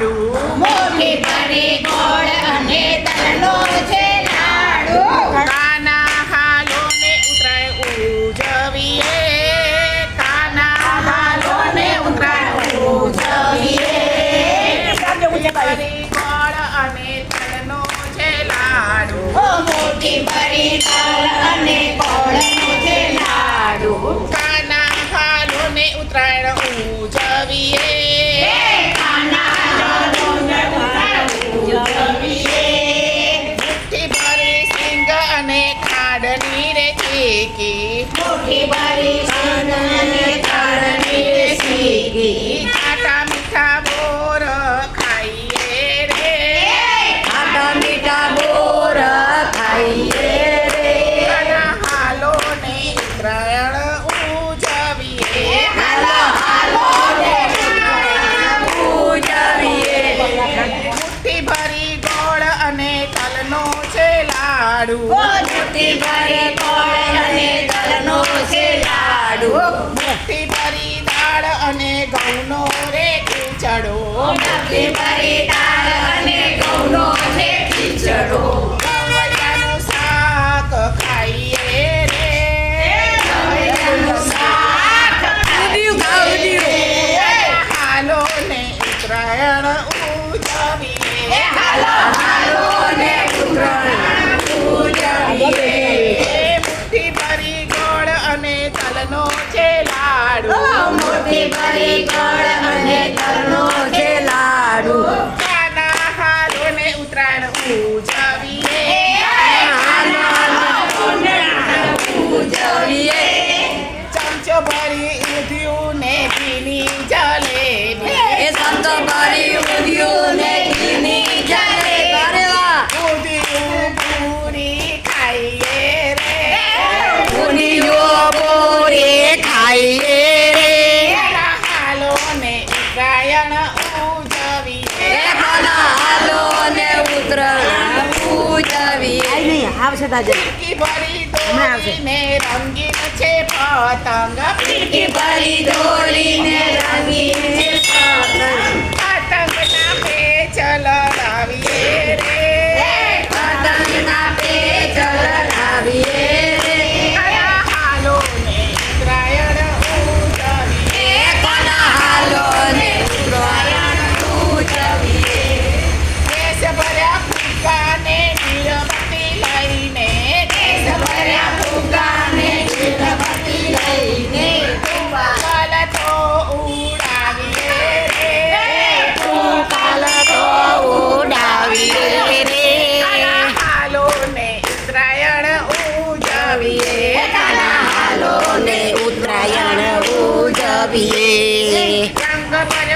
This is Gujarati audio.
લાડુ? મોટી પરી ઉજવીએ. કાના હાલો ને ઉજવીએ. પરી અને તલનો છે લાડુ. મોટી લાડુ મોટી ભરી ગોળ અને તલનો છે લાડુ મુઠ્ઠી ભરી દાળ અને ઘઉંનો കൈകാളമണ്ണെ തരണോ જાય નહીં આવશે તાજે. હમણાં છે પતંગ. Yeah.